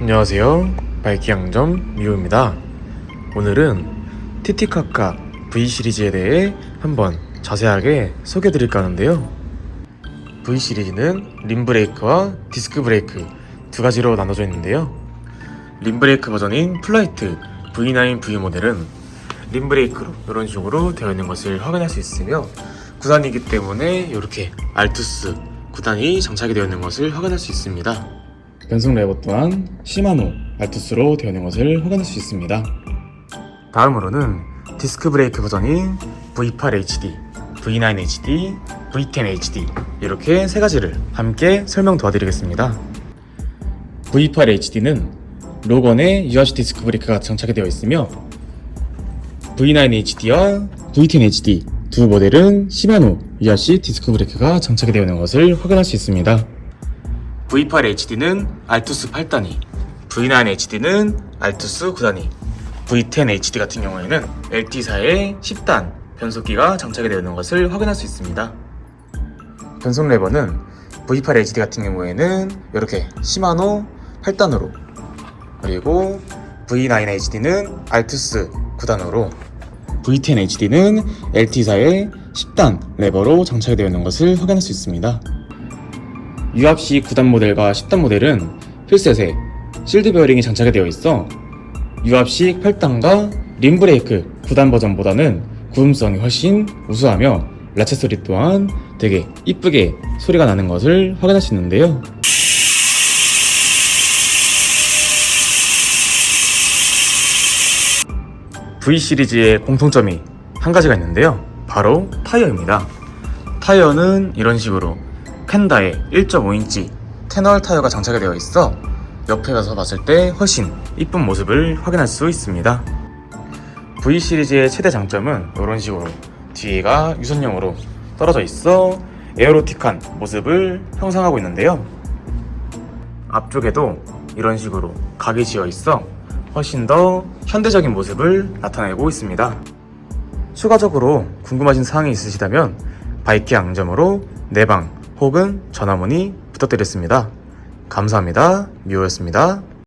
안녕하세요. 바이킹양점 미호입니다. 오늘은 티티카카 V 시리즈에 대해 한번 자세하게 소개해 드릴까 하는데요. V 시리즈는 림 브레이크와 디스크 브레이크 두 가지로 나눠져 있는데요. 림 브레이크 버전인 플라이트 V9 V 모델은 림 브레이크로 이런 식으로 되어 있는 것을 확인할 수 있으며 9단이기 때문에 이렇게 알투스 9단이 장착이 되어 있는 것을 확인할 수 있습니다. 변속 레버 또한 시마노 알투스로 되어 있는 것을 확인할 수 있습니다. 다음으로는 디스크 브레이크 버전인 V8HD, V9HD, V10HD 이렇게 세 가지를 함께 설명 도와드리겠습니다. V8HD는 로건에 URC 디스크 브레이크가 장착이 되어 있으며 V9HD와 V10HD 두 모델은 시마노 URC 디스크 브레이크가 장착이 되어 있는 것을 확인할 수 있습니다. V8HD는 알투스 8단위, V9HD는 알투스 9단위, V10HD 같은 경우에는 LT4의 10단 변속기가 장착이 되어 있는 것을 확인할 수 있습니다. 변속 레버는 V8HD 같은 경우에는 이렇게 시마노 8단으로 그리고 V9HD는 알투스 9단으로 V10HD는 LT4의 10단 레버로 장착이 되어 있는 것을 확인할 수 있습니다. 유압식 9단 모델과 10단 모델은 휠셋에 실드 베어링이 장착이 되어 있어 유압식 8단과 림 브레이크 9단 버전보다는 구음성이 훨씬 우수하며 라체 소리 또한 되게 이쁘게 소리가 나는 것을 확인할 수 있는데요. V 시리즈의 공통점이 한 가지가 있는데요. 바로 타이어입니다. 타이어는 이런 식으로 캔다의 1.5인치 테널 타이어가 장착이 되어 있어 옆에 가서 봤을 때 훨씬 이쁜 모습을 확인할 수 있습니다. V 시리즈의 최대 장점은 이런 식으로 뒤가 유선형으로 떨어져 있어 에어로틱한 모습을 형성하고 있는데요. 앞쪽에도 이런 식으로 각이 지어 있어 훨씬 더 현대적인 모습을 나타내고 있습니다. 추가적으로 궁금하신 사항이 있으시다면 바이크 양점으로 내방 혹은 전화문의 부탁드렸습니다. 감사합니다. 미호였습니다.